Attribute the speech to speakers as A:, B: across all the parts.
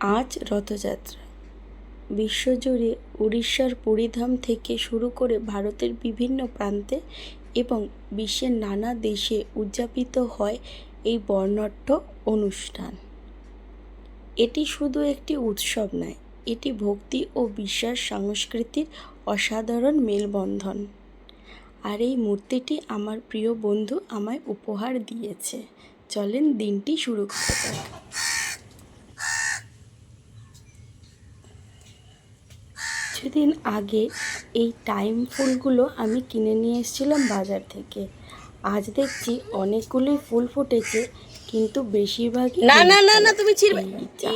A: আজ রথযাত্রা। বিশ্বজুড়ে উড়িষ্যার পুরীধাম থেকে শুরু করে ভারতের বিভিন্ন প্রান্তে এবং বিশ্বের নানা দেশে উদযাপিত হয় এই বর্ণাঢ্য অনুষ্ঠান। এটি শুধু একটি উৎসব নয়, এটি ভক্তি ও বিশ্বাস সংস্কৃতির অসাধারণ মেলবন্ধন। আর এই মূর্তিটি আমার প্রিয় বন্ধু আমায় উপহার দিয়েছে। চলেন দিনটি শুরু করা যাক কিছুদিন আগে এই টাইম ফুলগুলো আমি কিনে নিয়ে এসেছিলাম বাজার থেকে। আজ দেখছি অনেকগুলোই ফুল ফুটেছে কিন্তু বেশিরভাগ
B: না না না না তুমি ছিড়বে।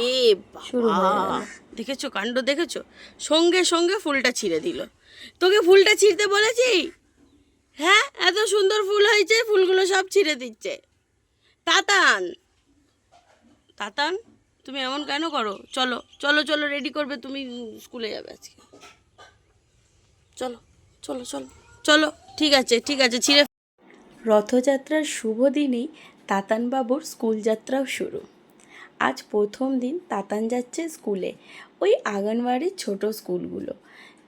B: এ
A: শুরু
B: দেখেছ কাণ্ড দেখেছ? সঙ্গে সঙ্গে ফুলটা ছিঁড়ে দিল। তোকে ফুলটা ছিঁড়তে বলেছি? হ্যাঁ এত সুন্দর ফুল হয়েছে ফুলগুলো সব ছিঁড়ে দিচ্ছে। তাতান। তাতান? তুমি এমন কেন করো? চলো চলো চলো রেডি করবে, তুমি স্কুলে যাবে আজকে। চলো চলো চলো চলো, ঠিক আছে ঠিক আছে, ছিঁড়ে
A: রথযাত্রার শুভ দিনেই তাতানবাবুর স্কুল যাত্রাও শুরু। আজ প্রথম দিন তাতান যাচ্ছে স্কুলে ওই আঙ্গনবাড়ির ছোট স্কুলগুলো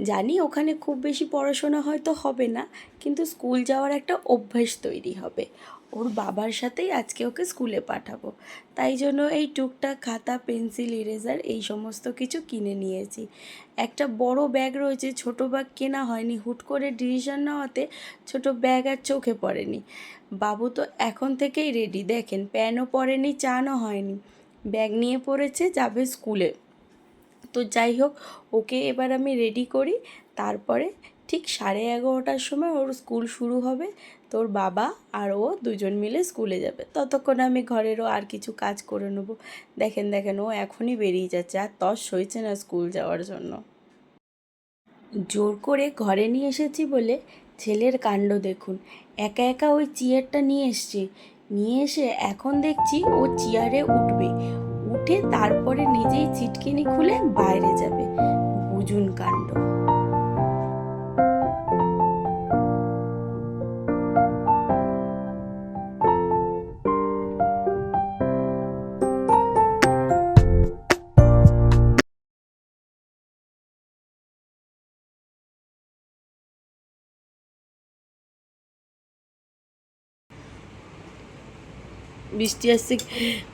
A: জানি ওখানে খুব বেশি পড়াশোনা হয়তো হবে না, কিন্তু স্কুল যাওয়ার একটা অভ্যাস তৈরি হবে। ওর বাবার সাথেই আজকে ওকে স্কুলে পাঠাবো। তাই জন্য এই টুকটাক খাতা, পেন্সিল, ইরেজার এই সমস্ত কিছু কিনে নিয়েছি। একটা বড় ব্যাগ রয়েছে, ছোট ব্যাগ কেনা হয়নি। হুট করে ডিসিশন নেওয়াতে ছোট ব্যাগ আর চোখে পড়েনি। বাবু তো এখন থেকেই রেডি দেখেন প্যানও পরেনি চানও হয়নি। ব্যাগ নিয়ে পড়েছে, যাবে স্কুলে। তো যাই হোক, ওকে এবার আমি রেডি করি। তারপরে ঠিক সাড়ে এগারোটার সময় ওর স্কুল শুরু হবে। তোর বাবা আর ও দুজন মিলে স্কুলে যাবে। ততক্ষণ আমি ঘরেরও আর কিছু কাজ করে নেব। দেখেন দেখেন, ও এখনই বেরিয়ে যাচ্ছে আর তস সইছে না স্কুল যাওয়ার জন্য। জোর করে ঘরে নিয়ে এসেছি বলে ছেলের কাণ্ড দেখুন। একা একা ওই চেয়ারটা নিয়ে এসছে। নিয়ে এসে এখন দেখছি ও চেয়ারে উঠবে। উঠে তারপরে নিজেই চিটকিনি খুলে বাইরে যাবে। বুঝুন কাণ্ড।
B: বৃষ্টি আসছে।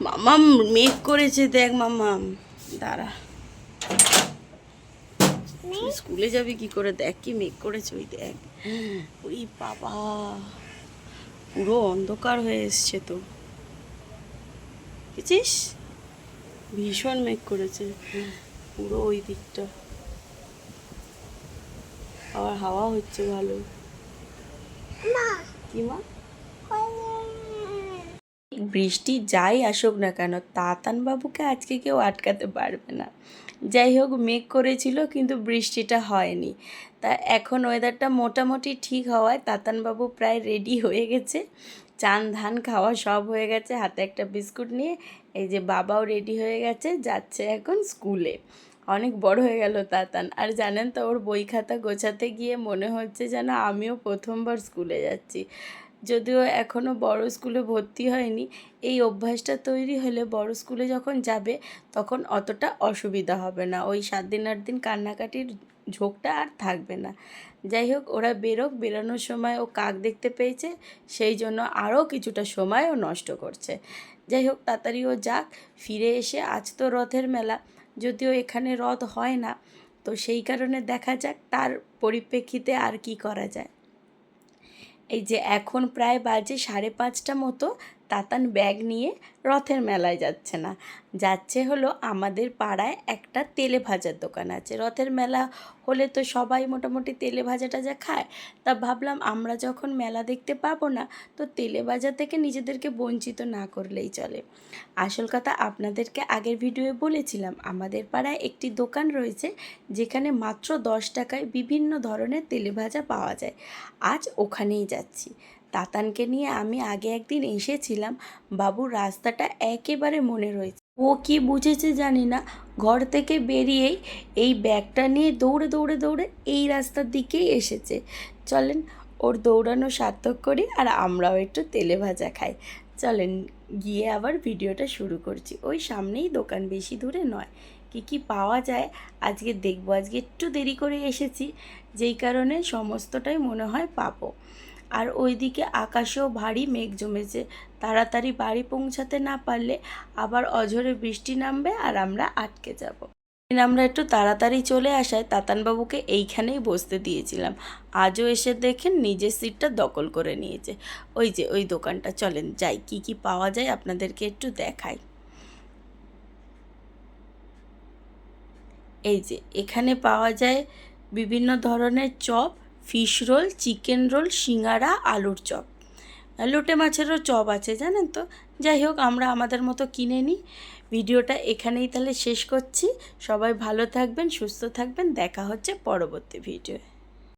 B: মামাম মেঘ করেছে দেখ মামাম। দাঁড়া। স্কুলে যাবি কি করে? দেখ কি মেঘ করেছে ওই দেখ। ওই বাবা। পুরো অন্ধকার হয়ে এসছে তো। বুঝছিস ভীষণ মেঘ করেছে। পুরো ওই দিকটা। আবার হাওয়া হচ্ছে ভালো। কি মা?
A: বৃষ্টি যাই আসুক না কেন তাতান বাবুকে আজকে কেউ আটকাতে পারবে না। যাই হোক, মেঘ করেছিল কিন্তু বৃষ্টিটা হয়নি। তা এখন ওয়েদারটা মোটামুটি ঠিক হওয়ায় তাতানবাবু প্রায় রেডি হয়ে গেছে। চান, ধান, খাওয়া সব হয়ে গেছে। হাতে একটা বিস্কুট নিয়ে এই যে বাবাও রেডি হয়ে গেছে, যাচ্ছে এখন স্কুলে অনেক বড় হয়ে গেল তাতান। আর জানেন তো, ওর বই খাতা গোছাতে গিয়ে মনে হচ্ছে যেন আমিও প্রথমবার স্কুলে যাচ্ছি। যদিও এখনও বড় স্কুলে ভর্তি হয়নি, এই অভ্যাসটা তৈরি হলে বড় স্কুলে যখন যাবে তখন অতটা অসুবিধা হবে না। ওই সাত দিন, আট দিন কান্নাকাটির ঝোঁকটা আর থাকবে না। যাই হোক, ওরা বেরোক, বেরোনোর সময় ও কাক দেখতে পেয়েছে, সেই জন্য আরও কিছুটা সময় ও নষ্ট করছে। যাই হোক, তাড়াতাড়ি ও যাক, ফিরে এসে আজ তো রথের মেলা, যদিও এখানে রথ হয় না, তো সেই কারণে দেখা যাক তার পরিপ্রেক্ষিতে আর কি করা যায়। এই যে এখন প্রায় বাজে সাড়ে পাঁচটা মতো তাতান ব্যাগ নিয়ে রথের মেলায় যাচ্ছে না। যাচ্ছে হলো আমাদের পাড়ায় একটা তেলে ভাজার দোকান আছে। রথের মেলা হলে তো সবাই মোটামুটি তেলে ভাজা টাজা খায়। তা ভাবলাম আমরা যখন মেলা দেখতে পাবো না, তো তেলে ভাজা থেকে নিজেদেরকে বঞ্চিত না করলেই চলে। আসল কথা আপনাদেরকে আগের ভিডিওয়ে বলেছিলাম, আমাদের পাড়ায় একটি দোকান রয়েছে যেখানে মাত্র দশ টাকায় বিভিন্ন ধরনের তেলে ভাজা পাওয়া যায়। আজ ওখানেই যাচ্ছি। তাতানকে নিয়ে আমি আগে একদিন এসেছিলাম। বাবুর রাস্তাটা একেবারে মনে রয়েছে। ও কি বুঝেছে জানি না। ঘর থেকে বেরিয়েই এই ব্যাগটা নিয়ে দৌড়ে দৌড়ে দৌড়ে এই রাস্তার দিকেই এসেছে। চলেন, ওর দৌড়ানো সার্থক করি আর আমরাও একটু তেলে ভাজা খাই। চলেন, গিয়ে আবার ভিডিওটা শুরু করছি। ওই সামনেই দোকান, বেশি দূরে নয়। কি কি পাওয়া যায়? আজকে দেখব। আজকে একটু দেরি করে এসেছি। যেই কারণে সমস্তটাই মনে হয় পাবো। আর ওইদিকে আকাশেও ভারী মেঘ জমেছে। তাড়াতাড়ি বাড়ি পৌঁছাতে না পারলে আবার অঝরে বৃষ্টি নামবে আর আমরা আটকে যাব। আমরা একটু তাড়াতাড়ি চলে আসায় তাতানবাবুকে এইখানেই বসতে দিয়েছিলাম। আজও এসে দেখেন নিজের সিটটা দখল করে নিয়েছে। ওই যে, ওই দোকানটা। চলেন, যাই। কি কি পাওয়া যায় আপনাদেরকে একটু দেখাই। এই যে, এখানে পাওয়া যায় বিভিন্ন ধরনের chop fish roll, chicken roll, সিঙ্গারা, আলুর চপ। লোটে মাছেরও চপ আছে, জানেন তো? যাই হোক, আমরা আমাদের মতো কিনে নিই। ভিডিওটা এখানেই তাহলে শেষ করছি। সবাই ভালো থাকবেন, সুস্থ থাকবেন। দেখা হচ্ছে পরবর্তী ভিডিওয়ে।